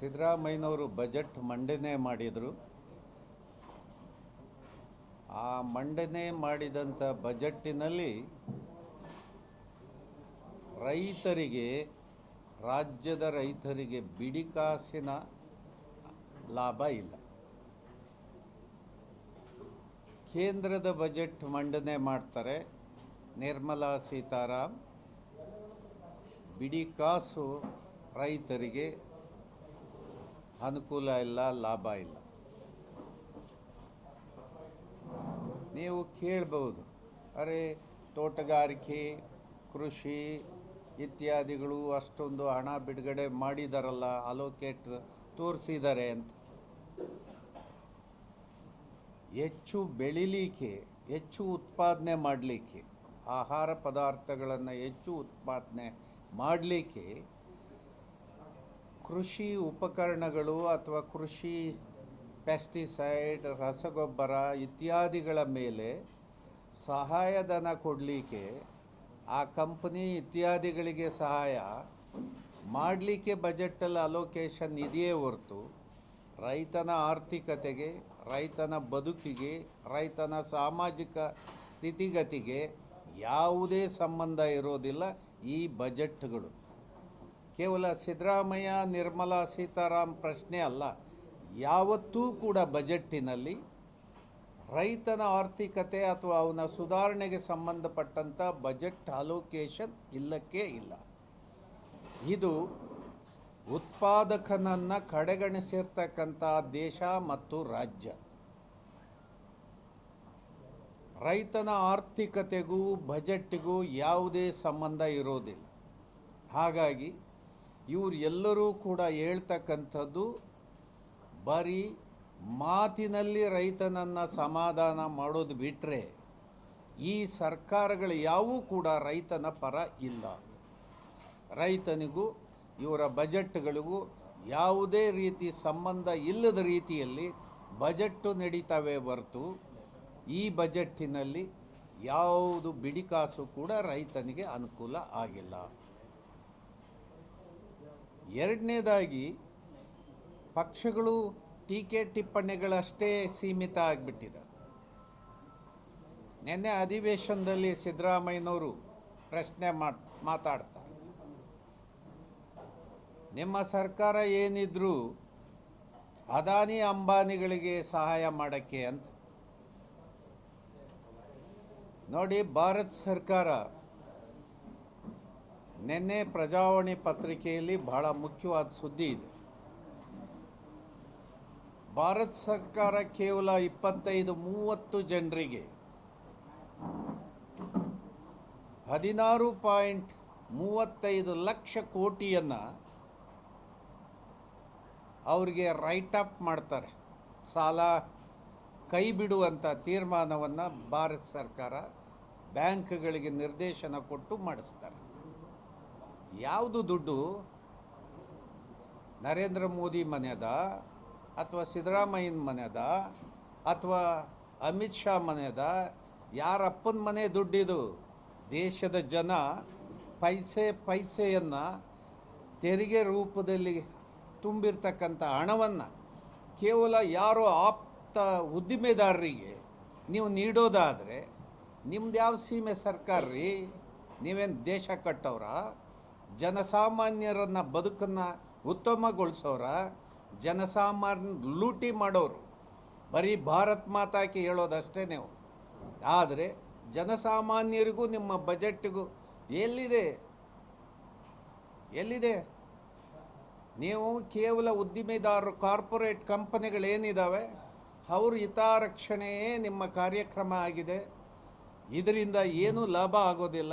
ಸಿದ್ದರಾಮಯ್ಯನವರು ಬಜೆಟ್ ಮಂಡನೆ ಮಾಡಿದರು. ಆ ಮಂಡನೆ ಮಾಡಿದಂಥ ಬಜೆಟ್ಟಿನಲ್ಲಿ ರೈತರಿಗೆ, ರಾಜ್ಯದ ರೈತರಿಗೆ ಬಿಡಿಕಾಸಿನ ಲಾಭ ಇಲ್ಲ. ಕೇಂದ್ರದ ಬಜೆಟ್ ಮಂಡನೆ ಮಾಡ್ತಾರೆ ನಿರ್ಮಲಾ ಸೀತಾರಾಮ್. ಬಿಡಿಕಾಸು ರೈತರಿಗೆ ಅನುಕೂಲ ಇಲ್ಲ, ಲಾಭ ಇಲ್ಲ. ನೀವು ಕೇಳಬಹುದು. ಅರೆ ತೋಟಗಾರಿಕೆ, ಕೃಷಿ ಇತ್ಯಾದಿಗಳು ಅಷ್ಟೊಂದು ಹಣ ಬಿಡುಗಡೆ ಮಾಡಿದಾರಲ್ಲ ಅಲೋಕೇಟ್ ತೋರಿಸಿದ್ದಾರೆ ಅಂತ. ಹೆಚ್ಚು ಬೆಳಿಲಿಕ್ಕೆ, ಹೆಚ್ಚು ಉತ್ಪಾದನೆ ಮಾಡಲಿಕ್ಕೆ, ಆಹಾರ ಪದಾರ್ಥಗಳನ್ನು ಹೆಚ್ಚು ಉತ್ಪಾದನೆ ಮಾಡಲಿಕ್ಕೆ ಕೃಷಿ ಉಪಕರಣಗಳು ಅಥವಾ ಕೃಷಿ ಪೆಸ್ಟಿಸೈಡ್ ರಸಗೊಬ್ಬರ ಇತ್ಯಾದಿಗಳ ಮೇಲೆ ಸಹಾಯಧನ ಕೊಡಲಿಕ್ಕೆ ಆ ಕಂಪನಿ ಇತ್ಯಾದಿಗಳಿಗೆ ಸಹಾಯ ಮಾಡಲಿಕ್ಕೆ ಬಜೆಟಲ್ಲಿ ಅಲೋಕೇಶನ್ ಇದೆಯೇ ಹೊರತು ರೈತನ ಆರ್ಥಿಕತೆಗೆ, ರೈತನ ಬದುಕಿಗೆ, ರೈತನ ಸಾಮಾಜಿಕ ಸ್ಥಿತಿಗತಿಗೆ ಯಾವುದೇ ಸಂಬಂಧ ಇರೋದಿಲ್ಲ ಈ ಬಜೆಟ್ಗಳು ಕೇವಲ ಸಿದ್ದರಾಮಯ್ಯ, ನಿರ್ಮಲಾ ಸೀತಾರಾಮ್ ಪ್ರಶ್ನೆ ಅಲ್ಲ, ಯಾವತ್ತೂ ಕೂಡ ಬಜೆಟ್ಟಿನಲ್ಲಿ ರೈತನ ಆರ್ಥಿಕತೆ ಅಥವಾ ಅವನ ಸುಧಾರಣೆಗೆ ಸಂಬಂಧಪಟ್ಟಂಥ ಬಜೆಟ್ ಅಲೋಕೇಶನ್ ಇಲ್ಲಕ್ಕೆ ಇಲ್ಲ. ಇದು ಉತ್ಪಾದಕನನ್ನು ಕಡೆಗಣಿಸಿರ್ತಕ್ಕಂಥ ದೇಶ ಮತ್ತು ರಾಜ್ಯ. ರೈತನ ಆರ್ಥಿಕತೆಗೂ ಬಜೆಟ್ಗೂ ಯಾವುದೇ ಸಂಬಂಧ ಇರೋದಿಲ್ಲ. ಹಾಗಾಗಿ ಇವರು ಎಲ್ಲರೂ ಕೂಡ ಹೇಳ್ತಕ್ಕಂಥದ್ದು ಬರೀ ಮಾತಿನಲ್ಲಿ ರೈತನನ್ನು ಸಮಾಧಾನ ಮಾಡೋದು ಬಿಟ್ಟರೆ ಈ ಸರ್ಕಾರಗಳು ಯಾವೂ ಕೂಡ ರೈತನ ಪರ ಇಲ್ಲ. ರೈತನಿಗೂ, ಇವರ ಬಜೆಟ್ಗಳಿಗೂ ಯಾವುದೇ ರೀತಿ ಸಂಬಂಧ ಇಲ್ಲದ ರೀತಿಯಲ್ಲಿ ಬಜೆಟ್ಟು ನಡೀತವೆ ಹೊರತು ಈ ಬಜೆಟ್ಟಿನಲ್ಲಿ ಯಾವುದು ಬಿಡಿಕಾಸು ಕೂಡ ರೈತನಿಗೆ ಅನುಕೂಲ ಆಗಿಲ್ಲ. ಎರಡನೇದಾಗಿ ಪಕ್ಷಗಳು ಟೀಕೆ ಟಿಪ್ಪಣಿಗಳಷ್ಟೇ ಸೀಮಿತ ಆಗಿಬಿಟ್ಟಿದೆ. ನಿನ್ನೆ ಅಧಿವೇಶನದಲ್ಲಿ ಸಿದ್ದರಾಮಯ್ಯನವರು ಪ್ರಶ್ನೆ ಮಾಡ್, ಮಾತಾಡ್ತಾರೆ. ನಿಮ್ಮ ಸರ್ಕಾರ ಏನಿದ್ರು ಅದಾನಿ ಅಂಬಾನಿಗಳಿಗೆ ಸಹಾಯ ಮಾಡೋಕ್ಕೆ ಅಂತ. ನೋಡಿ, ಭಾರತ ಸರ್ಕಾರ ನಿನ್ನೆ ಪ್ರಜಾವಾಣಿ ಪತ್ರಿಕೆಯಲ್ಲಿ ಬಹಳ ಮುಖ್ಯವಾದ ಸುದ್ದಿ ಇದೆ. ಭಾರತ ಸರ್ಕಾರ ಕೇವಲ ಇಪ್ಪತ್ತೈದು, ಮೂವತ್ತು ಜನರಿಗೆ ಹದಿನಾರು ಪಾಯಿಂಟ್ ಮೂವತ್ತೈದು ಲಕ್ಷ ಕೋಟಿಯನ್ನು ಅವರಿಗೆ ರೈಟ್ ಅಪ್ ಮಾಡ್ತಾರೆ. ಸಾಲ ಕೈ ಬಿಡುವಂಥ ತೀರ್ಮಾನವನ್ನು ಭಾರತ ಸರ್ಕಾರ ಬ್ಯಾಂಕ್ಗಳಿಗೆ ನಿರ್ದೇಶನ ಕೊಟ್ಟು ಮಾಡಿಸ್ತಾರೆ. ಯಾವುದು ದುಡ್ಡು ನರೇಂದ್ರ ಮೋದಿ ಮನೆಯದ ಅಥವಾ ಸಿದ್ದರಾಮಯ್ಯನ ಮನೆಯದ ಅಥವಾ ಅಮಿತ್ ಶಾ ಮನೆಯದ? ಯಾರಪ್ಪನ ಮನೆ ದುಡ್ಡಿದು? ದೇಶದ ಜನ ಪೈಸೆ ಪೈಸೆಯನ್ನು ತೆರಿಗೆ ರೂಪದಲ್ಲಿ ತುಂಬಿರ್ತಕ್ಕಂಥ ಹಣವನ್ನು ಕೇವಲ ಯಾರೋ ಆಪ್ತ ಉದ್ದಿಮೆದಾರರಿಗೆ ನೀವು ನೀಡೋದಾದರೆ ನಿಮ್ದು ಯಾವ ಸೀಮೆ ಸರ್ಕಾರ ರೀ ನೀವೇನು ದೇಶ ಕಟ್ಟವ್ರ? ಜನಸಾಮಾನ್ಯರನ್ನ ಬದುಕನ್ನು ಉತ್ತಮಗೊಳಿಸೋರ ಜನಸಾಮಾನ್ಯ ಲೂಟಿ ಮಾಡೋರು. ಬರೀ ಭಾರತ್ ಮಾತಾಕಿ ಹೇಳೋದಷ್ಟೇ ನೀವು. ಆದರೆ ಜನಸಾಮಾನ್ಯರಿಗೂ ನಿಮ್ಮ ಬಜೆಟ್ಗೂ ಎಲ್ಲಿದೆ? ಎಲ್ಲಿದೆ? ನೀವು ಕೇವಲ ಉದ್ದಿಮೆದಾರರು, ಕಾರ್ಪೊರೇಟ್ ಕಂಪನಿಗಳೇನಿದ್ದಾವೆ ಅವ್ರ ಹಿತಾರಕ್ಷಣೆಯೇ ನಿಮ್ಮ ಕಾರ್ಯಕ್ರಮ ಆಗಿದೆ. ಇದರಿಂದ ಏನೂ ಲಾಭ ಆಗೋದಿಲ್ಲ.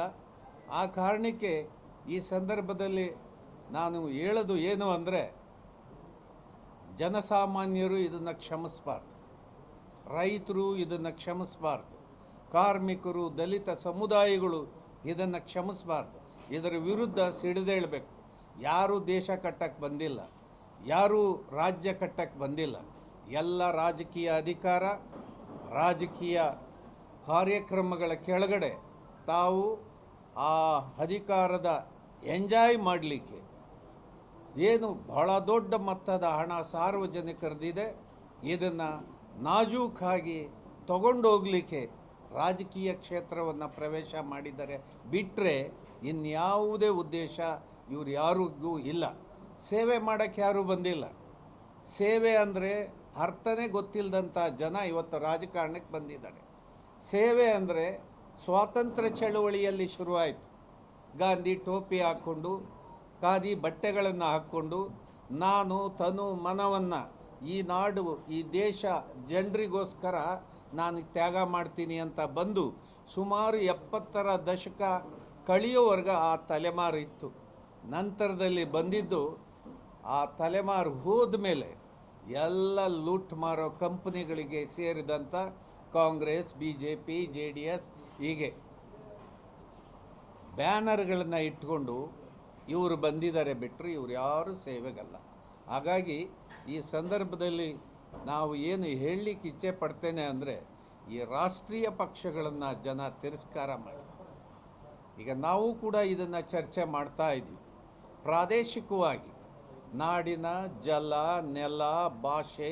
ಆ ಕಾರಣಕ್ಕೆ ಈ ಸಂದರ್ಭದಲ್ಲಿ ನಾನು ಹೇಳೋದು ಏನು ಅಂದರೆ, ಜನಸಾಮಾನ್ಯರು ಇದನ್ನು ಕ್ಷಮಿಸಬಾರ್ದು. ರೈತರು ಇದನ್ನು ಕ್ಷಮಿಸಬಾರ್ದು. ಕಾರ್ಮಿಕರು, ದಲಿತ ಸಮುದಾಯಗಳು ಇದನ್ನು ಕ್ಷಮಿಸಬಾರ್ದು. ಇದರ ವಿರುದ್ಧ ಸಿಡಿದೇಳಬೇಕು. ಯಾರೂ ದೇಶ ಕಟ್ಟಕ್ಕೆ ಬಂದಿಲ್ಲ. ಯಾರೂ ರಾಜ್ಯ ಕಟ್ಟಕ್ಕೆ ಬಂದಿಲ್ಲ. ಎಲ್ಲ ರಾಜಕೀಯ ಅಧಿಕಾರ, ರಾಜಕೀಯ ಕಾರ್ಯಕ್ರಮಗಳ ಕೆಳಗಡೆ ತಾವು ಆ ಅಧಿಕಾರದ ಎಂಜಾಯ್ ಮಾಡಲಿಕ್ಕೆ. ಏನು ಬಹಳ ದೊಡ್ಡ ಮೊತ್ತದ ಹಣ ಸಾರ್ವಜನಿಕರದಿದೆ. ಇದನ್ನು ನಾಜೂಕಾಗಿ ತಗೊಂಡೋಗ್ಲಿಕ್ಕೆ ರಾಜಕೀಯ ಕ್ಷೇತ್ರವನ್ನು ಪ್ರವೇಶ ಮಾಡಿದರೆ ಬಿಟ್ಟರೆ ಇನ್ಯಾವುದೇ ಉದ್ದೇಶ ಇವ್ರು ಯಾರಿಗೂ ಇಲ್ಲ. ಸೇವೆ ಮಾಡೋಕ್ಕೆ ಯಾರೂ ಬಂದಿಲ್ಲ. ಸೇವೆ ಅಂದರೆ ಅರ್ಥನೇ ಗೊತ್ತಿಲ್ಲದಂಥ ಜನ ಇವತ್ತು ರಾಜಕಾರಣಕ್ಕೆ ಬಂದಿದ್ದಾರೆ. ಸೇವೆ ಅಂದರೆ ಸ್ವಾತಂತ್ರ್ಯ ಚಳುವಳಿಯಲ್ಲಿ ಶುರುವಾಯಿತು. ಗಾಂಧಿ ಟೋಪಿ ಹಾಕ್ಕೊಂಡು, ಖಾದಿ ಬಟ್ಟೆಗಳನ್ನು ಹಾಕ್ಕೊಂಡು, ನಾನು, ತನು, ಮನವನ್ನು ಈ ನಾಡು, ಈ ದೇಶ ಜನರಿಗೋಸ್ಕರ ನಾನು ತ್ಯಾಗ ಮಾಡ್ತೀನಿ ಅಂತ ಬಂದು ಸುಮಾರು ಎಪ್ಪತ್ತರ ದಶಕ ಕಳೆಯೋವರೆಗ ಆ ತಲೆಮಾರು ಇತ್ತು. ನಂತರದಲ್ಲಿ ಬಂದಿದ್ದು ಆ ತಲೆಮಾರು ಹೋದ ಮೇಲೆ ಎಲ್ಲ ಲೂಟ್ ಮಾರೋ ಕಂಪ್ನಿಗಳಿಗೆ ಸೇರಿದಂಥ Congress, B J P, J D S ಹೀಗೆ. ಬ್ಯಾನರ್ಗಳನ್ನು ಇಟ್ಕೊಂಡು ಇವರು ಬಂದಿದ್ದಾರೆ ಬಿಟ್ಟರೆ ಇವರು ಯಾರು ಸೇವೆಗಲ್ಲ. ಹಾಗಾಗಿ ಈ ಸಂದರ್ಭದಲ್ಲಿ ನಾವು ಏನು ಹೇಳಲಿಕ್ಕೆ ಇಚ್ಛೆ ಪಡ್ತೇನೆ ಅಂದರೆ ಈ ರಾಷ್ಟ್ರೀಯ ಪಕ್ಷಗಳನ್ನು ಜನ ತಿರಸ್ಕಾರ ಮಾಡಿ. ಈಗ ನಾವು ಕೂಡ ಇದನ್ನು ಚರ್ಚೆ ಮಾಡ್ತಾ ಇದ್ದೀವಿ. ಪ್ರಾದೇಶಿಕವಾಗಿ ನಾಡಿನ ಜಲ, ನೆಲ, ಭಾಷೆ,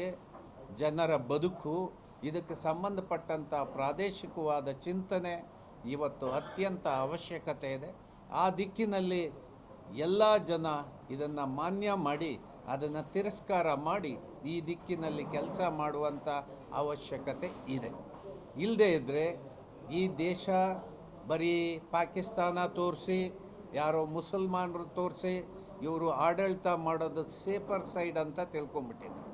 ಜನರ ಬದುಕು, ಇದಕ್ಕೆ ಸಂಬಂಧಪಟ್ಟಂಥ ಪ್ರಾದೇಶಿಕವಾದ ಚಿಂತನೆ ಇವತ್ತು ಅತ್ಯಂತ ಅವಶ್ಯಕತೆ ಇದೆ. ಆ ದಿಕ್ಕಿನಲ್ಲಿ ಎಲ್ಲ ಜನ ಇದನ್ನು ಮಾನ್ಯ ಮಾಡಿ, ಅದನ್ನು ತಿರಸ್ಕಾರ ಮಾಡಿ ಈ ದಿಕ್ಕಿನಲ್ಲಿ ಕೆಲಸ ಮಾಡುವಂಥ ಅವಶ್ಯಕತೆ ಇದೆ. ಇಲ್ಲದೇ ಇದ್ದರೆ ಈ ದೇಶ ಬರೀ ಪಾಕಿಸ್ತಾನ ತೋರಿಸಿ, ಯಾರೋ ಮುಸಲ್ಮಾನರು ತೋರಿಸಿ, ಇವರು ಆಡಳಿತ ಮಾಡೋದು ಸೇಫರ್ ಸೈಡ್ ಅಂತ ತಿಳ್ಕೊಂಬಿಟ್ಟಿದ್ದಾರೆ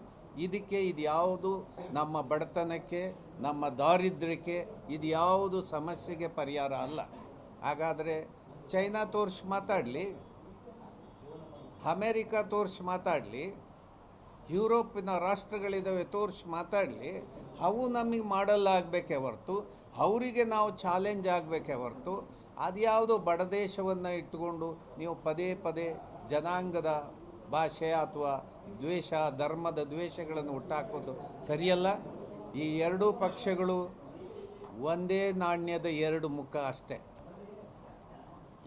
ಇದಕ್ಕೆ ಇದು ಯಾವುದು ನಮ್ಮ ಬಡತನಕ್ಕೆ ನಮ್ಮ ದಾರಿದ್ರ್ಯಕ್ಕೆ ಇದು ಯಾವುದು ಸಮಸ್ಯೆಗೆ ಪರಿಹಾರ ಅಲ್ಲ. ಹಾಗಾದರೆ ಚೈನಾ ತೋರಿಸಿ ಮಾತಾಡಲಿ, ಅಮೇರಿಕಾ ತೋರಿಸಿ ಮಾತಾಡಲಿ, ಯುರೋಪಿನ ರಾಷ್ಟ್ರಗಳಿದ್ದಾವೆ ತೋರಿಸಿ ಮಾತಾಡಲಿ, ಅವು ನಮಗೆ ಮಾಡಲ್ಲ ಆಗಬೇಕೇ ಹೊರತು, ಅವರಿಗೆ ನಾವು ಚಾಲೆಂಜ್ ಆಗಬೇಕೇ ಹೊರತು, ಅದ್ಯಾವುದೋ ಬಡ ದೇಶವನ್ನು ಇಟ್ಟುಕೊಂಡು ನೀವು ಪದೇ ಪದೇ ಜನಾಂಗದ ಭಾಷೆ ಅಥವಾ ದ್ವೇಷ, ಧರ್ಮದ ದ್ವೇಷಗಳನ್ನು ಹುಟ್ಟಾಕೋದು ಸರಿಯಲ್ಲ? ಈ ಎರಡೂ ಪಕ್ಷಗಳು ಒಂದೇ ನಾಣ್ಯದ ಎರಡು ಮುಖ ಅಷ್ಟೇ.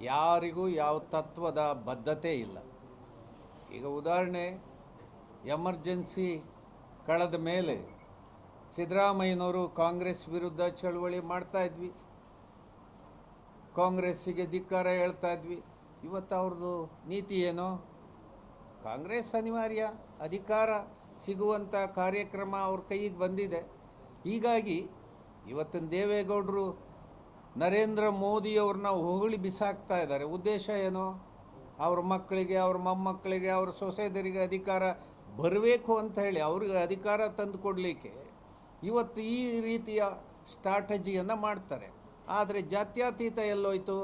ಯಾರಿಗೂ ಯಾವ ತತ್ವದ ಬದ್ಧತೆ ಇಲ್ಲ. ಈಗ ಉದಾಹರಣೆ, ಎಮರ್ಜೆನ್ಸಿ ಕಳೆದ ಮೇಲೆ ಸಿದ್ದರಾಮಯ್ಯನವರು ಕಾಂಗ್ರೆಸ್ ವಿರುದ್ಧ ಚಳುವಳಿ ಮಾಡ್ತಾ ಇದ್ವಿ. ಕಾಂಗ್ರೆಸ್ಸಿಗೆ ಧಿಕ್ಕಾರ ಹೇಳ್ತಾ ಇದ್ವಿ. ಇವತ್ತು ಅವ್ರದ್ದು ನೀತಿ ಏನು? ಕಾಂಗ್ರೆಸ್ ಅನಿವಾರ್ಯ, ಅಧಿಕಾರ ಸಿಗುವಂಥ ಕಾರ್ಯಕ್ರಮ ಅವ್ರ ಕೈಗೆ ಬಂದಿದೆ. ಹೀಗಾಗಿ ಇವತ್ತಿನ ದೇವೇಗೌಡರು ನರೇಂದ್ರ ಮೋದಿಯವ್ರನ್ನ ಹೊಗಳಿ ಬಿಸಾಕ್ತಾ ಇದ್ದಾರೆ. ಉದ್ದೇಶ ಏನು? ಅವ್ರ ಮಕ್ಕಳಿಗೆ, ಅವ್ರ ಮೊಮ್ಮಕ್ಕಳಿಗೆ, ಅವ್ರ ಸೊಸೆದರಿಗೆ ಅಧಿಕಾರ ಬರಬೇಕು ಅಂತ ಹೇಳಿ ಅವ್ರಿಗೆ ಅಧಿಕಾರ ತಂದು ಕೊಡಲಿಕ್ಕೆ ಇವತ್ತು ಈ ರೀತಿಯ ಸ್ಟ್ರಾಟಜಿಯನ್ನು ಮಾಡ್ತಾರೆ. ಆದರೆ ಜಾತ್ಯತೀತ ಎಲ್ಲೋಯ್ತು?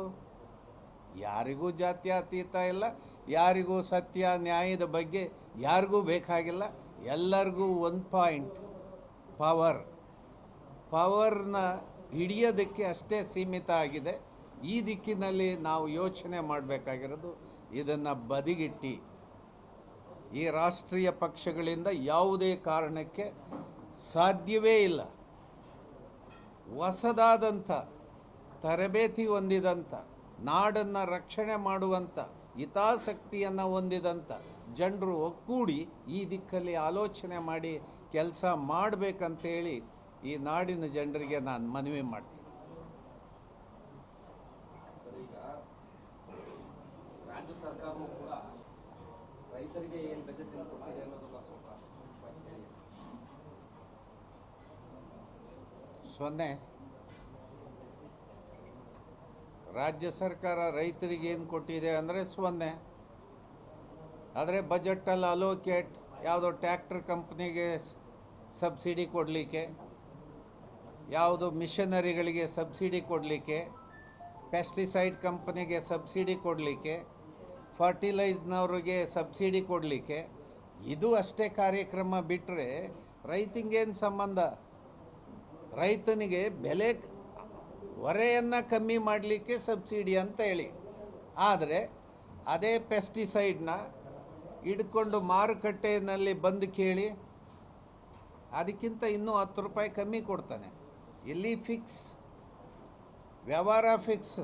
ಯಾರಿಗೂ ಜಾತ್ಯತೀತ ಇಲ್ಲ, ಯಾರಿಗೂ ಸತ್ಯ ನ್ಯಾಯದ ಬಗ್ಗೆ ಯಾರಿಗೂ ಬೇಕಾಗಿಲ್ಲ. ಎಲ್ಲರಿಗೂ ಒಂದು ಪಾಯಿಂಟ್ ಪವರ್ ಪವರ್ನ ಹಿಡಿಯೋದಕ್ಕೆ ಅಷ್ಟೇ ಸೀಮಿತ ಆಗಿದೆ. ಈ ದಿಕ್ಕಿನಲ್ಲಿ ನಾವು ಯೋಚನೆ ಮಾಡಬೇಕಾಗಿರೋದು ಇದನ್ನು ಬದಿಗಿಟ್ಟು. ಈ ರಾಷ್ಟ್ರೀಯ ಪಕ್ಷಗಳಿಂದ ಯಾವುದೇ ಕಾರಣಕ್ಕೆ ಸಾಧ್ಯವೇ ಇಲ್ಲ. ಹೊಸದಾದಂಥ, ತರಬೇತಿ ಹೊಂದಿದಂಥ, ನಾಡನ್ನು ರಕ್ಷಣೆ ಮಾಡುವಂಥ, ಹಿತಾಸಕ್ತಿಯನ್ನು ಹೊಂದಿದಂಥ ಜನರು ಒಗ್ಗೂಡಿ ಈ ದಿಕ್ಕಲ್ಲಿ ಆಲೋಚನೆ ಮಾಡಿ ಕೆಲಸ ಮಾಡಬೇಕಂತೇಳಿ ಈ ನಾಡಿನ ಜನರಿಗೆ ನಾನು ಮನವಿ ಮಾಡ್ತೀನಿ. ಸೊನ್ನೆ. ರಾಜ್ಯ ಸರ್ಕಾರ ರೈತರಿಗೆ ಏನು ಕೊಟ್ಟಿದೆ ಅಂದರೆ ಸೊನ್ನೆ. ಆದರೆ ಬಜೆಟಲ್ಲಿ ಅಲೋಕೇಟ್ ಯಾವುದೋ ಟ್ಯಾಕ್ಟರ್ ಕಂಪ್ನಿಗೆ ಸಬ್ಸಿಡಿ ಕೊಡಲಿಕ್ಕೆ. ಯಾವುದು ಮಿಷನರಿಗಳಿಗೆ ಸಬ್ಸಿಡಿ ಕೊಡಲಿಕ್ಕೆ ಪೆಸ್ಟಿಸೈಡ್ ಕಂಪನಿಗೆ ಸಬ್ಸಿಡಿ ಕೊಡಲಿಕ್ಕೆ ಫರ್ಟಿಲೈಸ್ನವ್ರಿಗೆ ಸಬ್ಸಿಡಿ ಕೊಡಲಿಕ್ಕೆ, ಇದು ಅಷ್ಟೇ ಕಾರ್ಯಕ್ರಮ ಬಿಟ್ಟರೆ ರೈತನಿಗೇನು ಸಂಬಂಧ? ರೈತನಿಗೆ ಬೆಲೆ ಹೊರೆಯನ್ನು ಕಮ್ಮಿ ಮಾಡಲಿಕ್ಕೆ ಸಬ್ಸಿಡಿ ಅಂತ ಹೇಳಿ. ಆದರೆ ಅದೇ ಪೆಸ್ಟಿಸೈಡ್ನ ಹಿಡ್ಕೊಂಡು ಮಾರುಕಟ್ಟೆಯಲ್ಲಿ ಬಂದು ಕೇಳಿ, ಅದಕ್ಕಿಂತ ಇನ್ನೂ ಹತ್ತು ರೂಪಾಯಿ ಕಮ್ಮಿ ಕೊಡ್ತಾನೆ. ಇಲ್ಲಿ ಫಿಕ್ಸ್ ವ್ಯವಹಾರ ಫಿಕ್ಸ್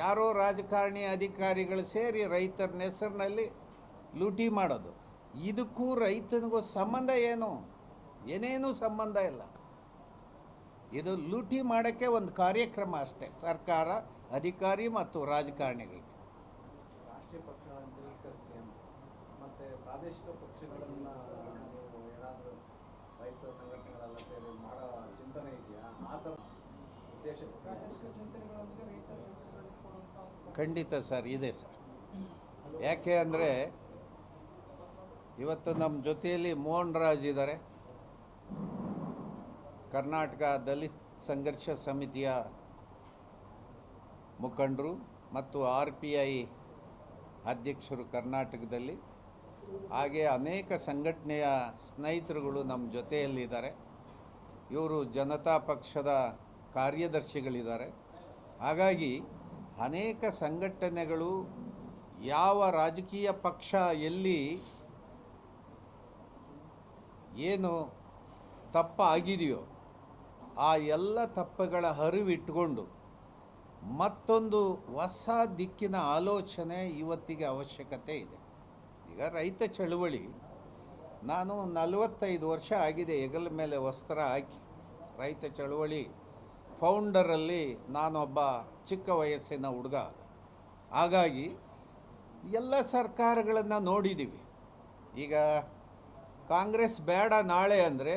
ಯಾರೋ ರಾಜಕಾರಣಿ ಅಧಿಕಾರಿಗಳು ಸೇರಿ ರೈತರ ಹೆಸರಿನಲ್ಲಿ ಲೂಟಿ ಮಾಡೋದು. ಇದಕ್ಕೂ ರೈತನಿಗೂ ಸಂಬಂಧ ಏನು? ಏನೇನೂ ಸಂಬಂಧ ಇಲ್ಲ. ಇದು ಲೂಟಿ ಮಾಡೋಕ್ಕೆ ಒಂದು ಕಾರ್ಯಕ್ರಮ ಅಷ್ಟೇ. ಸರ್ಕಾರ, ಅಧಿಕಾರಿ ಮತ್ತು ರಾಜಕಾರಣಿಗಳಿಗೆ ರಾಷ್ಟ್ರೀಯ ಪಕ್ಷಗಳನ್ನು ತಿರಸ್ಕರಿಸಿ ಅಂತ ಮತ್ತೆ ಪ್ರಾದೇಶಿಕ ಪಕ್ಷಗಳನ್ನ ನೀವು ಏನಾದರೂ ರೈತ ಸಂಘಟನೆಗಳೆಲ್ಲ ಸೇರಿ ಮಾಡೋ ಚಿಂತನೆ ಇದೆಯಾ ಆ ಥರ ಉದ್ದೇಶ ಪ್ರಾದೇಶಿಕ ಚಿಂತನೆಗಳೊಂದಿಗೆ ರೈತ ಚಿಂತನೆಗಳಿಗೆ ಕೊಡುವಂಥ ಖಂಡಿತ ಸರ್, ಇದೆ ಸರ್. ಯಾಕೆ ಅಂದರೆ ಇವತ್ತು ನಮ್ಮ ಜೊತೆಯಲ್ಲಿ ಮೋಹನ್ ರಾಜ್ ಇದ್ದಾರೆ. ಕರ್ನಾಟಕ ದಲಿತ್ ಸಂಘರ್ಷ ಸಮಿತಿಯ ಮುಖಂಡರು ಮತ್ತು ಆರ್ ಪಿ ಐ ಅಧ್ಯಕ್ಷರು ಕರ್ನಾಟಕದಲ್ಲಿ. ಹಾಗೆ ಅನೇಕ ಸಂಘಟನೆಯ ಸ್ನೇಹಿತರುಗಳು ನಮ್ಮ ಜೊತೆಯಲ್ಲಿದ್ದಾರೆ. ಇವರು ಜನತಾ ಪಕ್ಷದ ಕಾರ್ಯದರ್ಶಿಗಳಿದ್ದಾರೆ. ಹಾಗಾಗಿ ಅನೇಕ ಸಂಘಟನೆಗಳು ಯಾವ ರಾಜಕೀಯ ಪಕ್ಷ ಎಲ್ಲಿ ಏನು ತಪ್ಪಾಗಿದೆಯೋ ಆ ಎಲ್ಲ ತಪ್ಪುಗಳ ಹರಿವಿಟ್ಕೊಂಡು ಮತ್ತೊಂದು ಹೊಸ ದಿಕ್ಕಿನ ಆಲೋಚನೆ ಇವತ್ತಿಗೆ ಅವಶ್ಯಕತೆ ಇದೆ. ಈಗ ರೈತ ಚಳುವಳಿ, ನಾನು ನಲವತ್ತೈದು ವರ್ಷ ಆಗಿದೆ, ಹೆಗಲ ಮೇಲೆ ವಸ್ತ್ರ ಹಾಕಿ ರೈತ ಚಳುವಳಿ ಫೌಂಡರಲ್ಲಿ ನಾನೊಬ್ಬ ಚಿಕ್ಕ ವಯಸ್ಸಿನ ಹುಡುಗ. ಹಾಗಾಗಿ ಎಲ್ಲ ಸರ್ಕಾರಗಳನ್ನು ನೋಡಿದ್ದೀವಿ ಈಗ ಕಾಂಗ್ರೆಸ್ ಬೇಡ ನಾಳೆ ಅಂದರೆ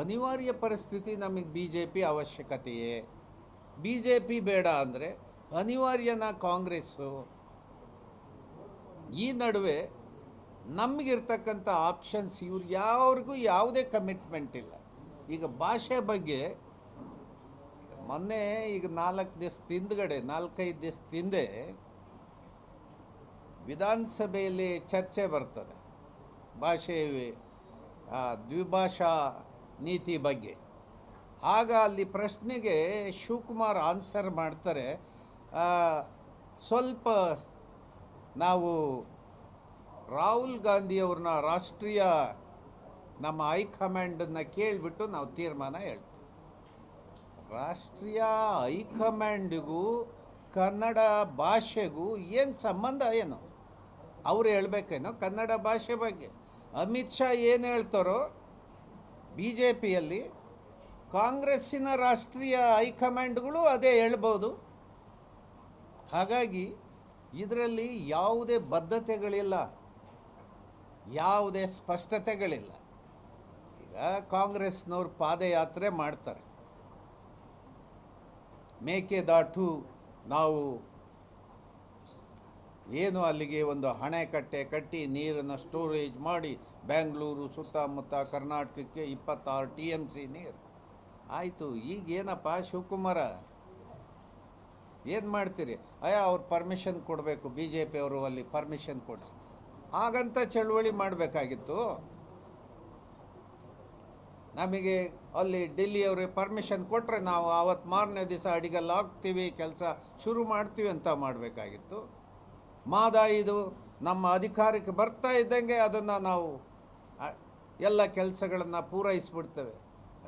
ಅನಿವಾರ್ಯ ಪರಿಸ್ಥಿತಿ ನಮಗೆ ಬಿ ಜೆ ಪಿ ಅವಶ್ಯಕತೆಯೇ. ಬಿ ಜೆ ಪಿ ಬೇಡ ಅಂದರೆ ಅನಿವಾರ್ಯನ ಕಾಂಗ್ರೆಸ್ಸು. ಈ ನಡುವೆ ನಮಗಿರ್ತಕ್ಕಂಥ ಆಪ್ಷನ್ಸ್ ಇವ್ರು ಯಾವ್ರಿಗೂ ಯಾವುದೇ ಕಮಿಟ್ಮೆಂಟ್ ಇಲ್ಲ. ಈಗ ಭಾಷೆ ಬಗ್ಗೆ ಮೊನ್ನೆ ಈಗ ನಾಲ್ಕು ದಿವಸ ಹಿಂದ್ಗಡೆ, ನಾಲ್ಕೈದು ದಿವಸ ಹಿಂದೆ ವಿಧಾನಸಭೆಯಲ್ಲಿ ಚರ್ಚೆ ಬರ್ತದೆ. ಭಾಷೆ ದ್ವಿಭಾಷಾ ನೀತಿ ಬಗ್ಗೆ. ಆಗ ಅಲ್ಲಿ ಪ್ರಶ್ನೆಗೆ ಶಿವಕುಮಾರ್ ಆನ್ಸರ್ ಮಾಡ್ತಾರೆ ಸ್ವಲ್ಪ ನಾವು ರಾಹುಲ್ ಗಾಂಧಿಯವ್ರನ್ನ ರಾಷ್ಟ್ರೀಯ ನಮ್ಮ ಹೈಕಮಾಂಡನ್ನು ಕೇಳಿಬಿಟ್ಟು ನಾವು ತೀರ್ಮಾನ ಹೇಳ್ತೀವಿ. ರಾಷ್ಟ್ರೀಯ ಹೈಕಮಾಂಡಿಗೂ ಕನ್ನಡ ಭಾಷೆಗೂ ಏನು ಸಂಬಂಧ ಏನು? ಅವ್ರು ಹೇಳ್ಬೇಕೇನೋ ಕನ್ನಡ ಭಾಷೆ ಬಗ್ಗೆ. ಅಮಿತ್ ಶಾ ಏನು ಹೇಳ್ತಾರೋ ಬಿ ಜೆ ಪಿಯಲ್ಲಿ ಕಾಂಗ್ರೆಸ್ಸಿನ ರಾಷ್ಟ್ರೀಯ ಹೈಕಮಾಂಡ್ಗಳು ಅದೇ ಹೇಳ್ಬೋದು. ಹಾಗಾಗಿ ಇದರಲ್ಲಿ ಯಾವುದೇ ಬದ್ಧತೆಗಳಿಲ್ಲ. ಯಾವುದೇ ಸ್ಪಷ್ಟತೆಗಳಿಲ್ಲ. ಈಗ ಕಾಂಗ್ರೆಸ್ನವ್ರು ಪಾದಯಾತ್ರೆ ಮಾಡ್ತಾರೆ. ಮೇಕೆದಾಟು ನಾವು ಏನು ಅಲ್ಲಿಗೆ ಒಂದು ಅಣೆಕಟ್ಟೆ ಕಟ್ಟಿ ನೀರನ್ನು ಸ್ಟೋರೇಜ್ ಮಾಡಿ ಬೆಂಗಳೂರು ಸುತ್ತಮುತ್ತ ಕರ್ನಾಟಕಕ್ಕೆ ಇಪ್ಪತ್ತಾರು ಟಿ ಎಂ ಸಿ ನೀರು. ಆಯಿತು, ಈಗ ಏನಪ್ಪ ಶಿವಕುಮಾರ? ಏನು ಮಾಡ್ತೀರಿ? ಅಯ್ಯ, ಅವ್ರು ಪರ್ಮಿಷನ್ ಕೊಡಬೇಕು ಬಿ ಜೆ ಪಿಯವರು ಅಲ್ಲಿ ಪರ್ಮಿಷನ್ ಕೊಡಿಸಿ. ಹಾಗಂತ ಚಳುವಳಿ ಮಾಡಬೇಕಾಗಿತ್ತು. ನಮಗೆ ಅಲ್ಲಿ ಡೆಲ್ಲಿಯವ್ರಿಗೆ ಪರ್ಮಿಷನ್ ಕೊಟ್ಟರೆ ನಾವು ಆವತ್ತು ಮಾರನೇ ದಿವಸ ಅಡಿಗೆಲ್ಲ ಹಾಕ್ತೀವಿ ಕೆಲಸ ಶುರು ಮಾಡ್ತೀವಿ ಅಂತ ಮಾಡಬೇಕಾಗಿತ್ತು. ಮಾದ ಇದು ನಮ್ಮ ಅಧಿಕಾರಕ್ಕೆ ಬರ್ತಾ ಇದ್ದಂಗೆ ಅದನ್ನು ನಾವು ಎಲ್ಲ ಕೆಲಸಗಳನ್ನು ಪೂರೈಸ್ಬಿಡ್ತೇವೆ.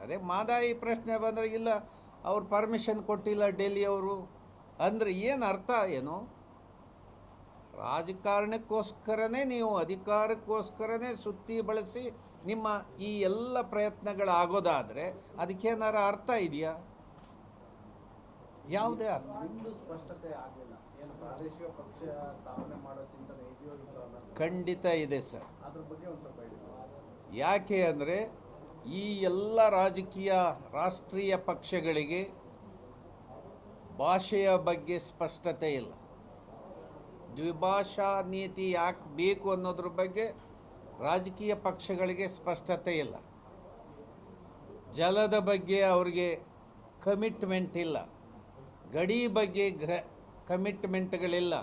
ಅದೇ ಮಾದಾಯಿ ಪ್ರಶ್ನೆ ಬಂದರೆ ಇಲ್ಲ, ಅವ್ರು ಪರ್ಮಿಷನ್ ಕೊಟ್ಟಿಲ್ಲ ಡೆಲ್ಲಿಯವರು. ಅಂದರೆ ಏನು ಅರ್ಥ ಏನು? ರಾಜಕಾರಣಕ್ಕೋಸ್ಕರನೇ ನೀವು ಅಧಿಕಾರಕ್ಕೋಸ್ಕರನೇ ಸುತ್ತಿ ಬಳಸಿ ನಿಮ್ಮ ಈ ಎಲ್ಲ ಪ್ರಯತ್ನಗಳಾಗೋದಾದರೆ ಅದಕ್ಕೇನಾರ ಅರ್ಥ ಇದೆಯಾ? ಯಾವುದೇ ಅರ್ಥ. ಖಂಡಿತ ಇದೆ ಸರ್. ಯಾಕೆ ಅಂದರೆ ಈ ಎಲ್ಲ ರಾಜಕೀಯ ರಾಷ್ಟ್ರೀಯ ಪಕ್ಷಗಳಿಗೆ ಭಾಷೆಯ ಬಗ್ಗೆ ಸ್ಪಷ್ಟತೆ ಇಲ್ಲ. ದ್ವಿಭಾಷಾ ನೀತಿ ಯಾಕೆ ಬೇಕು ಅನ್ನೋದ್ರ ಬಗ್ಗೆ ರಾಜಕೀಯ ಪಕ್ಷಗಳಿಗೆ ಸ್ಪಷ್ಟತೆ ಇಲ್ಲ. ಜಲದ ಬಗ್ಗೆ ಅವರಿಗೆ ಕಮಿಟ್ಮೆಂಟ್ ಇಲ್ಲ. ಗಡಿ ಬಗ್ಗೆ ಗ್ರ ಕಮಿಟ್ಮೆಂಟ್ಗಳಿಲ್ಲ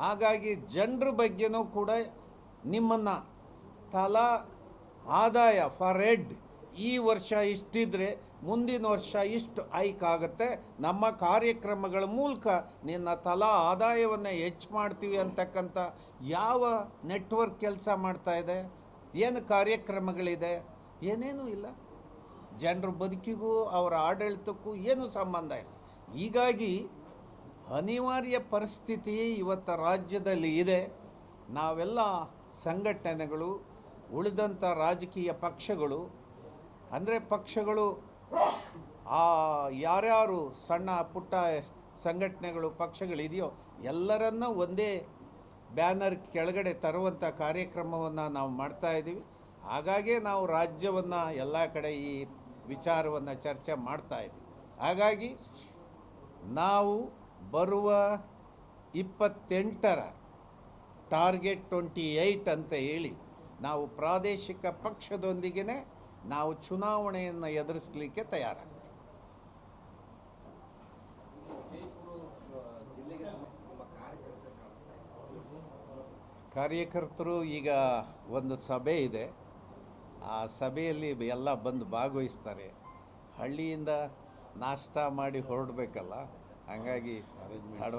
ಹಾಗಾಗಿ ಜನರ ಬಗ್ಗೆನೂ ಕೂಡ ನಿಮ್ಮನ್ನು ತಲಾ ಆದಾಯ ಫಾರ್ ಹೆಡ್ ಈ ವರ್ಷ ಇಷ್ಟಿದ್ರೆ ಮುಂದಿನ ವರ್ಷ ಇಷ್ಟು ಐಕ್ ಆಗುತ್ತೆ. ನಮ್ಮ ಕಾರ್ಯಕ್ರಮಗಳ ಮೂಲಕ ನಿನ್ನ ತಲಾ ಆದಾಯವನ್ನು ಹೆಚ್ಚು ಮಾಡ್ತೀವಿ ಅಂತಕ್ಕಂಥ ಯಾವ ನೆಟ್ವರ್ಕ್ ಕೆಲಸ ಮಾಡ್ತಾ ಇದೆ? ಏನು ಕಾರ್ಯಕ್ರಮಗಳಿದೆ? ಏನೇನೂ ಇಲ್ಲ. ಜನರ ಬದುಕಿಗೂ, ಅವರ ಆಡಳಿತಕ್ಕೂ ಏನೂ ಸಂಬಂಧ ಇಲ್ಲ. ಹೀಗಾಗಿ ಅನಿವಾರ್ಯ ಪರಿಸ್ಥಿತಿ ಇವತ್ತು ರಾಜ್ಯದಲ್ಲಿ ಇದೆ. ನಾವೆಲ್ಲ ಸಂಘಟನೆಗಳು, ಉಳಿದಂಥ ರಾಜಕೀಯ ಪಕ್ಷಗಳು, ಅಂದರೆ ಪಕ್ಷಗಳು ಆ ಯಾರ್ಯಾರು ಸಣ್ಣ ಪುಟ್ಟ ಸಂಘಟನೆಗಳು, ಪಕ್ಷಗಳಿದೆಯೋ ಎಲ್ಲರನ್ನೂ ಒಂದೇ ಬ್ಯಾನರ್ ಕೆಳಗಡೆ ತರುವಂಥ ಕಾರ್ಯಕ್ರಮವನ್ನು ನಾವು ಮಾಡ್ತಾ ಇದ್ದೀವಿ. ಹಾಗಾಗೇ ನಾವು ರಾಜ್ಯವನ್ನು ಎಲ್ಲ ಕಡೆ ಈ ವಿಚಾರವನ್ನು ಚರ್ಚೆ ಮಾಡ್ತಾ ಇದ್ದೀವಿ. ಹಾಗಾಗಿ ನಾವು ಬರುವ ಇಪ್ಪತ್ತೆಂಟರ ಟಾರ್ಗೆಟ್ ಟ್ವೆಂಟಿ ಏಯ್ಟ್ ಅಂತ ಹೇಳಿ ನಾವು ಪ್ರಾದೇಶಿಕ ಪಕ್ಷದೊಂದಿಗೆ ನಾವು ಚುನಾವಣೆಯನ್ನು ಎದುರಿಸಲಿಕ್ಕೆ ತಯಾರಾಗ್ತೀವಿ ಕಾರ್ಯಕರ್ತರು ಈಗ ಒಂದು ಸಭೆ ಇದೆ. ಆ ಸಭೆಯಲ್ಲಿ ಎಲ್ಲ ಬಂದು ಭಾಗವಹಿಸ್ತಾರೆ. ಹಳ್ಳಿಯಿಂದ ನಾಷ್ಟ ಮಾಡಿ ಹೊರಡಬೇಕಲ್ಲ ಹಾಗಾಗಿ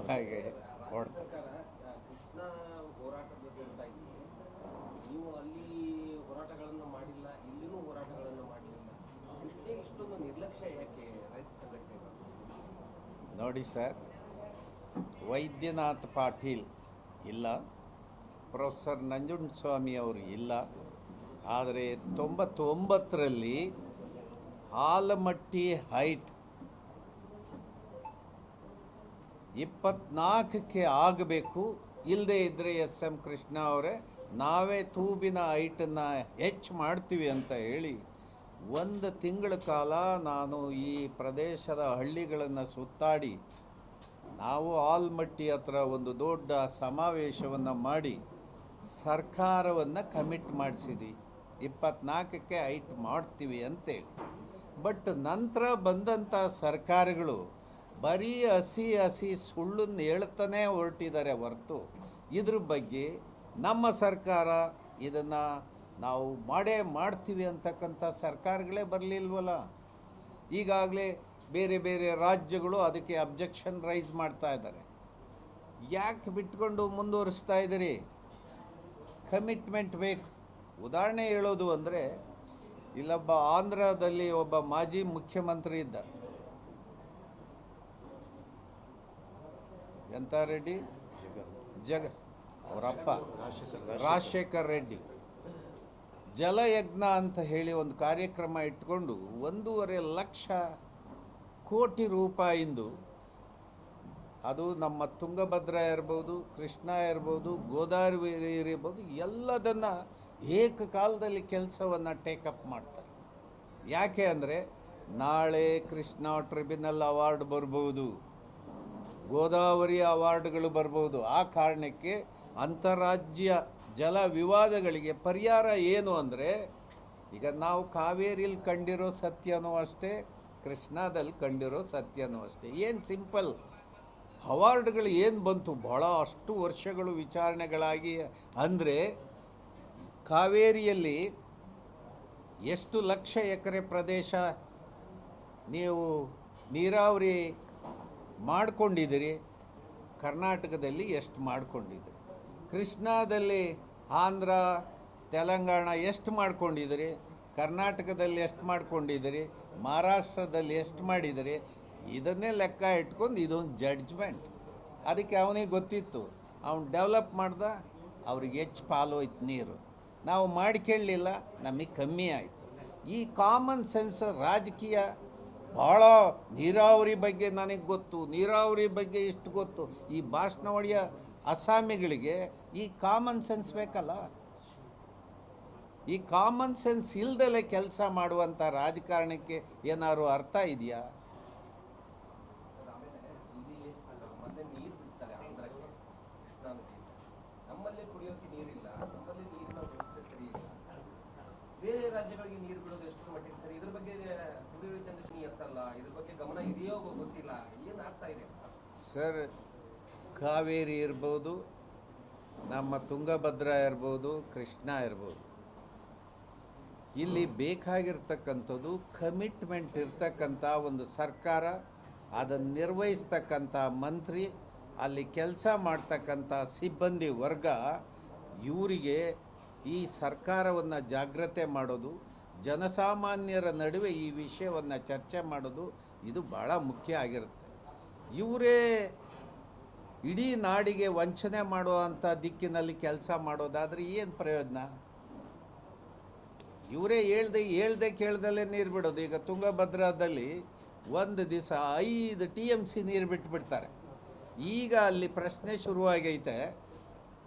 ಹಾಗೆ ಹೊರಡ್ತಾರೆ ಸರ್ಕಾರ ಆ, ಕೃಷ್ಣ ಹೋರಾಟದ ಕುರಿತಾಗಿ ನೀವು ಅಲ್ಲಿ ಹೋರಾಟಗಳನ್ನು ಮಾಡಿಲ್ಲ ಇಲ್ಲಿನೂ ಹೋರಾಟಗಳನ್ನು ಮಾಡಲಿಲ್ಲ ಕೃಷ್ಣ ಇಷ್ಟೊಂದು ನಿರ್ಲಕ್ಷ್ಯ ಯಾಕೆ ರೈತ ಸಂಘಟನೆಗಳು ನೋಡಿ ಸರ್, ವೈದ್ಯನಾಥ್ ಪಾಟೀಲ್ ಇಲ್ಲ, ಪ್ರೊಫೆಸರ್ ನಂಜುಂಡಸ್ವಾಮಿ ಅವರು ಇಲ್ಲ, ಆದರೆ ತೊಂಬತ್ತೊಂಬತ್ತರಲ್ಲಿ ಆಲಮಟ್ಟಿ ಹೈಟ್ ಇಪ್ಪತ್ನಾಲ್ಕಕ್ಕೆ ಆಗಬೇಕು. ಇಲ್ಲದೆ ಇದ್ದರೆ ಎಸ್ ಎಂ ಕೃಷ್ಣ ಅವರೇ, ನಾವೇ ತೂಬಿನ ಹೈಟನ್ನು ಹೆಚ್ಚು ಮಾಡ್ತೀವಿ ಅಂತ ಹೇಳಿ ಒಂದು ತಿಂಗಳ ಕಾಲ ನಾನು ಈ ಪ್ರದೇಶದ ಹಳ್ಳಿಗಳನ್ನು ಸುತ್ತಾಡಿ, ನಾವು ಆಲ್ಮಟ್ಟಿ ಹತ್ರ ಒಂದು ದೊಡ್ಡ ಸಮಾವೇಶವನ್ನು ಮಾಡಿ, ಸರ್ಕಾರವನ್ನು ಕಮಿಟ್ ಮಾಡಿಸಿದ್ವಿ. ಇಪ್ಪತ್ನಾಲ್ಕಕ್ಕೆ ಹೈಟ್ ಮಾಡ್ತೀವಿ ಅಂತೇಳಿ. ಬಟ್ ನಂತರ ಬಂದಂಥ ಸರ್ಕಾರಗಳು ಬರೀ ಹಸಿ ಹಸಿ ಸುಳ್ಳನ್ನು ಹೇಳ್ತಾನೆ ಹೊರಟಿದ್ದಾರೆ ಹೊರತು. ಇದ್ರ ಬಗ್ಗೆ ನಮ್ಮ ಸರ್ಕಾರ ಇದನ್ನು ನಾವು ಮಾಡೇ ಮಾಡ್ತೀವಿ ಅಂತಕ್ಕಂಥ ಸರ್ಕಾರಗಳೇ ಬರಲಿಲ್ವಲ್ಲ? ಈಗಾಗಲೇ ಬೇರೆ ಬೇರೆ ರಾಜ್ಯಗಳು ಅದಕ್ಕೆ ಅಬ್ಜೆಕ್ಷನ್ ರೈಸ್ ಮಾಡ್ತಾ ಇದ್ದಾರೆ. ಯಾಕೆ ಬಿಟ್ಕೊಂಡು ಮುಂದುವರಿಸ್ತಾ ಇದ್ದೀರಿ? ಕಮಿಟ್ಮೆಂಟ್ ಬೇಕು. ಉದಾಹರಣೆ ಹೇಳೋದು ಅಂದರೆ, ಇಲ್ಲೊಬ್ಬ ಆಂಧ್ರದಲ್ಲಿ ಒಬ್ಬ ಮಾಜಿ ಮುಖ್ಯಮಂತ್ರಿ ಇದ್ದ ಎಂತ ರೆಡ್ಡಿ? ಜಗ ಅವರಪ್ಪ ರಾಜಶೇಖರ್ ರೆಡ್ಡಿ. ಜಲಯಜ್ಞ ಅಂತ ಹೇಳಿ ಒಂದು ಕಾರ್ಯಕ್ರಮ ಇಟ್ಕೊಂಡು ಒಂದೂವರೆ ಲಕ್ಷ ಕೋಟಿ ರೂಪಾಯಿಂದು ಅದು ನಮ್ಮ ತುಂಗಭದ್ರಾ ಇರ್ಬೋದು, ಕೃಷ್ಣ ಇರ್ಬೋದು, ಗೋದಾವರಿ ಇರ್ಬೋದು, ಎಲ್ಲದನ್ನು ಏಕಕಾಲದಲ್ಲಿ ಕೆಲಸವನ್ನು ಟೇಕಪ್ ಮಾಡ್ತಾರೆ. ಯಾಕೆ ಅಂದರೆ ನಾಳೆ ಕೃಷ್ಣ ಟ್ರಿಬ್ಯುನಲ್ ಅವಾರ್ಡ್ ಬರ್ಬೋದು. ಗೋದಾವರಿ ಅವಾರ್ಡ್ಗಳು ಬರ್ಬೋದು. ಆ ಕಾರಣಕ್ಕೆ ಅಂತಾರಾಜ್ಯ ಜಲ ವಿವಾದಗಳಿಗೆ ಪರಿಹಾರ ಏನು ಅಂದರೆ, ಈಗ ನಾವು ಕಾವೇರಿಯಲ್ಲಿ ಕಂಡಿರೋ ಸತ್ಯನೂ ಅಷ್ಟೇ, ಕೃಷ್ಣಾದಲ್ಲಿ ಕಂಡಿರೋ ಸತ್ಯನೂ ಅಷ್ಟೇ. ಏನು ಸಿಂಪಲ್? ಅವಾರ್ಡ್ಗಳು ಏನು ಬಂತು? ಬಹಳ ಅಷ್ಟು ವರ್ಷಗಳು ವಿಚಾರಣೆಗಳಾಗಿ ಅಂದರೆ, ಕಾವೇರಿಯಲ್ಲಿ ಎಷ್ಟು ಲಕ್ಷ ಎಕರೆ ಪ್ರದೇಶ ನೀವು ನೀರಾವರಿ ಮಾಡಿಕೊಂಡಿದ್ದೀರಿ, ಕರ್ನಾಟಕದಲ್ಲಿ ಎಷ್ಟು ಮಾಡ್ಕೊಂಡಿದ್ದೀರಿ? ಕೃಷ್ಣಾದಲ್ಲಿ ಆಂಧ್ರ, ತೆಲಂಗಾಣ ಎಷ್ಟು ಮಾಡ್ಕೊಂಡಿದ್ದೀರಿ? ಕರ್ನಾಟಕದಲ್ಲಿ ಎಷ್ಟು ಮಾಡ್ಕೊಂಡಿದ್ದೀರಿ? ಮಹಾರಾಷ್ಟ್ರದಲ್ಲಿ ಎಷ್ಟು ಮಾಡಿದಿರಿ ಇದನ್ನೇ ಲೆಕ್ಕ ಇಟ್ಕೊಂಡು ಇದೊಂದು ಜಡ್ಜ್ಮೆಂಟ್ ಅದಕ್ಕೆ ಅವನಿಗೆ ಗೊತ್ತಿತ್ತು. ಅವನು ಡೆವಲಪ್ ಮಾಡ್ದ, ಅವ್ರಿಗೆ ಹೆಚ್ಚು ಇತ್ತು ನೀರು. ನಾವು ಮಾಡ್ಕೊಳ್ಳಿಲ್ಲ ನಮಗೆ ಕಮ್ಮಿ ಆಯಿತು. ಈ ಕಾಮನ್ ಸೆನ್ಸ್ ರಾಜಕೀಯ ಭಾಳ ನೀರಾವರಿ ಬಗ್ಗೆ ನನಗೆ ಗೊತ್ತು, ನೀರಾವರಿ ಬಗ್ಗೆ ಇಷ್ಟು ಗೊತ್ತು. ಈ ಭಾಷಣ ಹೊಡೆಯೋ ಅಸ್ಸಾಮಿಗಳಿಗೆ ಈ ಕಾಮನ್ ಸೆನ್ಸ್ ಬೇಕಲ್ಲ? ಈ ಕಾಮನ್ ಸೆನ್ಸ್ ಇಲ್ದಲೆ ಕೆಲಸ ಮಾಡುವಂಥ ರಾಜಕಾರಣಕ್ಕೆ ಏನಾದ್ರು ಅರ್ಥ ಇದೆಯಾ? ಸರ್, ಕಾವೇರಿ ಇರ್ಬೋದು, ನಮ್ಮ ತುಂಗಭದ್ರಾ ಇರ್ಬೋದು, ಕೃಷ್ಣ ಇರ್ಬೋದು. ಇಲ್ಲಿ ಬೇಕಾಗಿರ್ತಕ್ಕಂಥದ್ದು ಕಮಿಟ್ಮೆಂಟ್ ಇರ್ತಕ್ಕಂಥ ಒಂದು ಸರ್ಕಾರ, ಅದನ್ನು ನಿರ್ವಹಿಸ್ತಕ್ಕಂಥ ಮಂತ್ರಿ, ಅಲ್ಲಿ ಕೆಲಸ ಮಾಡ್ತಕ್ಕಂಥ ಸಿಬ್ಬಂದಿ ವರ್ಗ, ಇವರಿಗೆ ಈ ಸರ್ಕಾರವನ್ನು ಜಾಗ್ರತೆ ಮಾಡೋದು, ಜನಸಾಮಾನ್ಯರ ನಡುವೆ ಈ ವಿಷಯವನ್ನು ಚರ್ಚೆ ಮಾಡೋದು, ಇದು ಭಾಳ ಮುಖ್ಯ ಆಗಿರುತ್ತೆ. ಇವರೇ ಇಡೀ ನಾಡಿಗೆ ವಂಚನೆ ಮಾಡುವಂಥ ದಿಕ್ಕಿನಲ್ಲಿ ಕೆಲಸ ಮಾಡೋದಾದರೆ ಏನು ಪ್ರಯೋಜನ? ಇವರೇ ಹೇಳ್ದೆ ಹೇಳ್ದೆ ಕೇಳ್ದಲ್ಲೇ ನೀರು ಬಿಡೋದು. ಈಗ ತುಂಗಭದ್ರಾದಲ್ಲಿ ಒಂದು ದಿವಸ ಐದು ಟಿ ಎಂ ಸಿ ನೀರು ಬಿಟ್ಬಿಡ್ತಾರೆ. ಈಗ ಅಲ್ಲಿ ಪ್ರಶ್ನೆ ಶುರುವಾಗೈತೆ.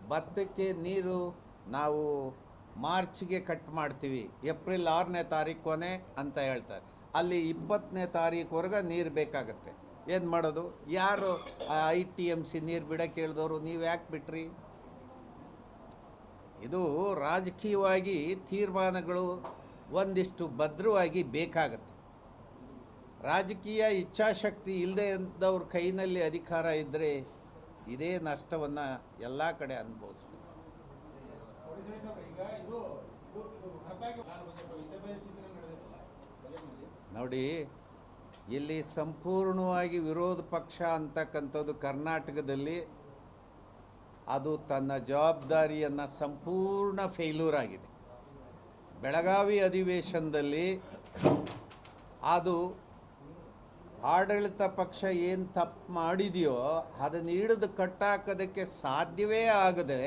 ಭತ್ತಕ್ಕೆ ನೀರು ನಾವು ಮಾರ್ಚ್ಗೆ ಕಟ್ ಮಾಡ್ತೀವಿ. ಏಪ್ರಿಲ್ ಆರನೇ ತಾರೀಕು ಕೊನೆ ಅಂತ ಹೇಳ್ತಾರೆ. ಅಲ್ಲಿ ಇಪ್ಪತ್ತನೇ ತಾರೀಕುವರೆಗೆ ನೀರು ಬೇಕಾಗತ್ತೆ. ಏನು ಮಾಡೋದು? ಯಾರು ಐ ಟಿ ಎಂ ಸಿ ನೀರು ಬಿಡಕ್ಕೆ ಹೇಳಿದವರು ನೀವು ಯಾಕೆ ಬಿಟ್ರಿ? ಇದು ರಾಜಕೀಯವಾಗಿ ತೀರ್ಮಾನಗಳು ಒಂದಿಷ್ಟು ಭದ್ರವಾಗಿ ಬೇಕಾಗತ್ತೆ. ರಾಜಕೀಯ ಇಚ್ಛಾಶಕ್ತಿ ಇಲ್ಲದೆ ಇದ್ದವ್ರ ಕೈನಲ್ಲಿ ಅಧಿಕಾರ ಇದ್ದರೆ ಇದೇ ನಷ್ಟವನ್ನು ಎಲ್ಲ ಕಡೆ ಬಜೆಟ್ನಲ್ಲಿ ನೋಡಿ ಇಲ್ಲಿ ಸಂಪೂರ್ಣವಾಗಿ ವಿರೋಧ ಪಕ್ಷ ಅಂತಕ್ಕಂಥದ್ದು ಕರ್ನಾಟಕದಲ್ಲಿ ಅದು ತನ್ನ ಜವಾಬ್ದಾರಿಯನ್ನು ಸಂಪೂರ್ಣ ಫೇಲ್ಯೂರ್ ಆಗಿದೆ. ಬೆಳಗಾವಿ ಅಧಿವೇಶನದಲ್ಲಿ ಅದು ಆಡಳಿತ ಪಕ್ಷ ಏನು ತಪ್ಪು ಮಾಡಿದೆಯೋ ಅದನ್ನು ಹಿಡಿದು ಕಟ್ಟಾಕೋದಕ್ಕೆ ಸಾಧ್ಯವೇ ಆಗದೆ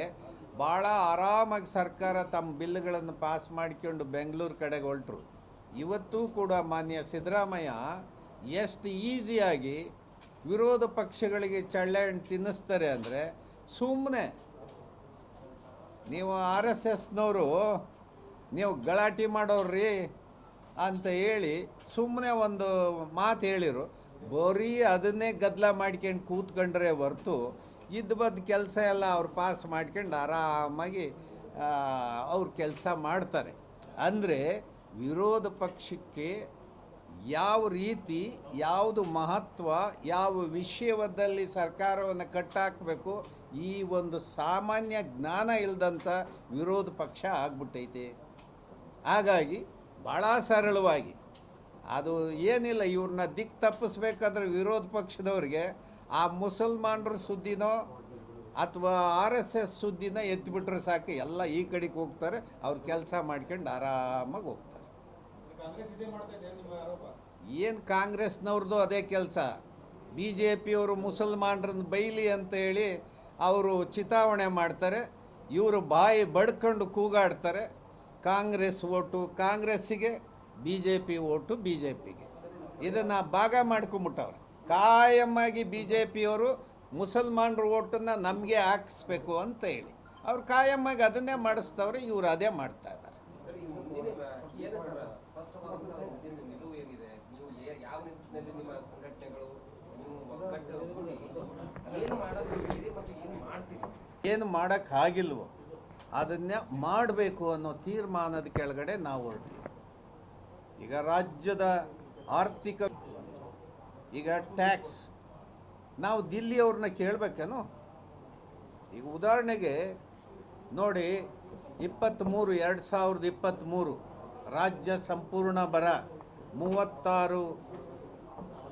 ಭಾಳ ಆರಾಮಾಗಿ ಸರ್ಕಾರ ತಮ್ಮ ಬಿಲ್ಗಳನ್ನು ಪಾಸ್ ಮಾಡಿಕೊಂಡು ಬೆಂಗಳೂರು ಕಡೆಗೆ ಹೊರಟರು ಇವತ್ತೂ ಕೂಡ ಮಾನ್ಯ ಸಿದ್ದರಾಮಯ್ಯ ಎಷ್ಟು ಈಸಿಯಾಗಿ ವಿರೋಧ ಪಕ್ಷಗಳಿಗೆ ಚಳ್ಳೆ ಹಣ್ಣು ತಿನ್ನಿಸ್ತಾರೆ ಅಂದರೆ ಸುಮ್ಮನೆ ನೀವು ಆರ್ ಎಸ್ ಎಸ್ನವರು, ನೀವು ಗಲಾಟೆ ಮಾಡೋರ್ರಿ ಅಂತ ಹೇಳಿ ಸುಮ್ಮನೆ ಒಂದು ಮಾತು ಹೇಳಿರು. ಬರೀ ಅದನ್ನೇ ಗದ್ದಲ ಮಾಡ್ಕೊಂಡು ಕೂತ್ಕೊಂಡ್ರೆ ಹೊರ್ತು ಇದ್ದ ಬದ್ದು ಕೆಲಸ ಎಲ್ಲ ಅವ್ರು ಪಾಸ್ ಮಾಡ್ಕೊಂಡು ಆರಾಮಾಗಿ ಅವ್ರ ಕೆಲಸ ಮಾಡ್ತಾರೆ. ಅಂದರೆ ವಿರೋಧ ಪಕ್ಷಕ್ಕೆ ಯಾವ ರೀತಿ, ಯಾವುದು ಮಹತ್ವ, ಯಾವ ವಿಷಯದಲ್ಲಿ ಸರ್ಕಾರವನ್ನು ಕಟ್ಟಾಕಬೇಕು, ಈ ಒಂದು ಸಾಮಾನ್ಯ ಜ್ಞಾನ ಇಲ್ಲದಂಥ ವಿರೋಧ ಪಕ್ಷ ಆಗ್ಬಿಟ್ಟೈತೆ. ಹಾಗಾಗಿ ಭಾಳ ಸರಳವಾಗಿ, ಅದು ಏನಿಲ್ಲ, ಇವ್ರನ್ನ ದಿಕ್ ತಪ್ಪಿಸ್ಬೇಕಾದ್ರೆ ವಿರೋಧ ಪಕ್ಷದವ್ರಿಗೆ ಆ ಮುಸಲ್ಮಾನರ ಸುದ್ದಿನೋ ಅಥವಾ ಆರ್ ಎಸ್ ಎಸ್ ಸುದ್ದಿನ ಎತ್ತಿಬಿಟ್ರೆ ಸಾಕು, ಎಲ್ಲ ಈ ಕಡೆಗೆ ಹೋಗ್ತಾರೆ, ಅವ್ರು ಕೆಲಸ ಮಾಡ್ಕೊಂಡು ಆರಾಮಾಗಿ ಹೋಗ್ತಾರೆ ಕಾಂಗ್ರೆಸ್ ಇದೇ ಮಾಡ್ತಾ ಇದೆ ನಿಮ್ಮ ಆರೋಪ ಏನು ಕಾಂಗ್ರೆಸ್ನವ್ರದ್ದು ಅದೇ ಕೆಲಸ? ಬಿ ಜೆ ಪಿಯವರು ಮುಸಲ್ಮಾನರನ್ನ ಬೈಲಿ ಅಂತ ಹೇಳಿ ಅವರು ಚಿತಾವಣೆ ಮಾಡ್ತಾರೆ. ಇವರು ಬಾಯಿ ಬಡ್ಕೊಂಡು ಕೂಗಾಡ್ತಾರೆ. ಕಾಂಗ್ರೆಸ್ ಓಟು ಕಾಂಗ್ರೆಸ್ಸಿಗೆ B J P vote B J ಪಿಗೆ ಇದನ್ನು ಭಾಗ ಮಾಡ್ಕೊಂಬಿಟ್ಟವ್ರೆ. ಕಾಯಮ್ಮಾಗಿ ಬಿ ಜೆ ಪಿಯವರು ಮುಸಲ್ಮಾನರ ಓಟನ್ನು ನಮಗೆ ಹಾಕಿಸ್ಬೇಕು ಅಂತ ಹೇಳಿ. ಅವ್ರು ಕಾಯಮ್ಮಾಗಿ ಅದನ್ನೇ ಮಾಡಿಸ್ತವ್ರೆ, ಇವರು ಅದೇ ಮಾಡ್ತಾ ಇದ್ದಾರೆ ಸರ್, ಈ ಮುಂದಿನ ಏನು ಸರ್ ಸ್ಪಷ್ಟವಾದಂತಹ ಮುಂದಿನ ನಿಲುವು ಏನಿದೆ ನೀವು ಏ- ಯಾವ ನಿಟ್ಟಿನಲ್ಲಿ ನಿಮ್ಮ ಸಂಘಟನೆಗಳು ನೀವು ಒಗ್ಗಟ್ಟು ಕೂಡಿ ಏನು ಮಾಡೋದಿದ್ದೀರಿ ಮತ್ತು ಏನು ಮಾಡ್ತೀರಿ ಏನು ಮಾಡೋಕ್ಕಾಗಿಲ್ವೋ ಅದನ್ನೇ ಮಾಡಬೇಕು ಅನ್ನೋ ತೀರ್ಮಾನದ ಕೆಳಗಡೆ ನಾವು ಹೊರಟಿವಿ. ಈಗ ರಾಜ್ಯದ ಆರ್ಥಿಕ ಈಗ ಟ್ಯಾಕ್ಸ್, ನಾವು ದಿಲ್ಲಿಯವ್ರನ್ನ ಕೇಳಬೇಕೇನು? ಈಗ ಉದಾಹರಣೆಗೆ ನೋಡಿ, ಇಪ್ಪತ್ತ್ಮೂರು, ಎರಡು ಸಾವಿರದ ಇಪ್ಪತ್ತ್ಮೂರು ರಾಜ್ಯ ಸಂಪೂರ್ಣ ಬರ, ಮೂವತ್ತಾರು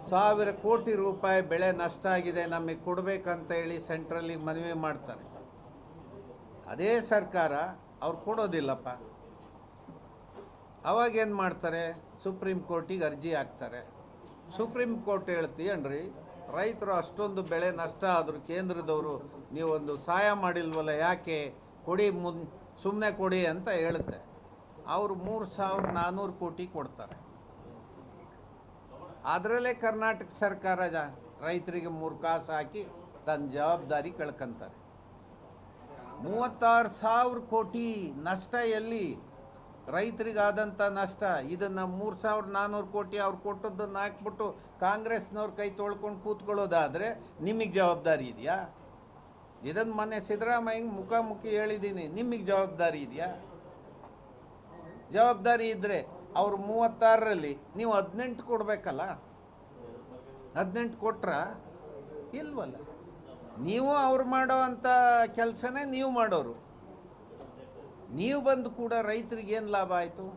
ಸಾವಿರ ಕೋಟಿ ರೂಪಾಯಿ ಬೆಳೆ ನಷ್ಟ ಆಗಿದೆ, ನಮಗೆ ಕೊಡಬೇಕಂತ ಹೇಳಿ ಸೆಂಟ್ರಲ್ಲಿಗೆ ಮನವಿ ಮಾಡ್ತಾರೆ. ಅದೇ ಸರ್ಕಾರ ಅವ್ರು ಕೊಡೋದಿಲ್ಲಪ್ಪ. ಅವಾಗೇನು ಮಾಡ್ತಾರೆ? ಸುಪ್ರೀಂ ಕೋರ್ಟಿಗೆ ಅರ್ಜಿ ಹಾಕ್ತಾರೆ. ಸುಪ್ರೀಂ ಕೋರ್ಟ್ ಹೇಳ್ತೀಯನ್ರಿ ರೈತರು ಅಷ್ಟೊಂದು ಬೆಳೆ ನಷ್ಟ ಆದರೂ ಕೇಂದ್ರದವರು ನೀವೊಂದು ಸಹಾಯ ಮಾಡಿಲ್ವಲ್ಲ ಯಾಕೆ? ಕೊಡಿ ಮುನ್ ಸುಮ್ಮನೆ ಕೊಡಿ ಅಂತ ಹೇಳುತ್ತೆ. ಅವರು ಮೂರು ಸಾವಿರದ ನಾನ್ನೂರು ಕೋಟಿ ಕೊಡ್ತಾರೆ. ಅದರಲ್ಲೇ ಕರ್ನಾಟಕ ಸರ್ಕಾರ ರೈತರಿಗೆ ಮೂರು ಕಾಸು ಹಾಕಿ ತನ್ನ ಜವಾಬ್ದಾರಿ ಕಳ್ಕೊಂತಾರೆ. ಮೂವತ್ತಾರು ಸಾವಿರ ಕೋಟಿ ನಷ್ಟ ಎಲ್ಲಿ? ರೈತರಿಗಾದಂಥ ನಷ್ಟ. ಇದನ್ನು ಮೂರು ಸಾವಿರ ನಾನ್ನೂರು ಕೋಟಿ ಅವ್ರು ಕೊಟ್ಟದ್ದನ್ನು ಹಾಕ್ಬಿಟ್ಟು ಕಾಂಗ್ರೆಸ್ನವ್ರ ಕೈ ತೊಳ್ಕೊಂಡು ಕೂತ್ಕೊಳ್ಳೋದಾದರೆ ನಿಮಗೆ ಜವಾಬ್ದಾರಿ ಇದೆಯಾ? ಇದನ್ನು ಮೊನ್ನೆ ಸಿದ್ದರಾಮಯ್ಯ ಮುಖಾಮುಖಿ ಹೇಳಿದ್ದೀನಿ ನಿಮಗೆ ಜವಾಬ್ದಾರಿ ಇದೆಯಾ? ಜವಾಬ್ದಾರಿ ಇದ್ದರೆ ಅವರು ಮೂವತ್ತಾರರಲ್ಲಿ ನೀವು ಹದಿನೆಂಟು ಕೊಡಬೇಕಲ್ಲ? ಹದಿನೆಂಟು ಕೊಟ್ರ ಇಲ್ವಲ್ಲ? ನೀವು ಅವ್ರು ಮಾಡೋ ಅಂಥ ಕೆಲಸನೇ ನೀವು ಮಾಡೋರು. ನೀವು ಬಂದು ಕೂಡ ರೈತರಿಗೆ ಏನು ಲಾಭ ಆಯಿತು?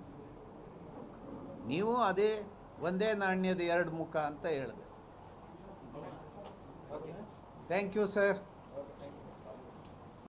ನೀವು ಅದೇ ಒಂದೇ ನಾಣ್ಯದ ಎರಡು ಮುಖ ಅಂತ ಹೇಳಿದೆ. Thank you sir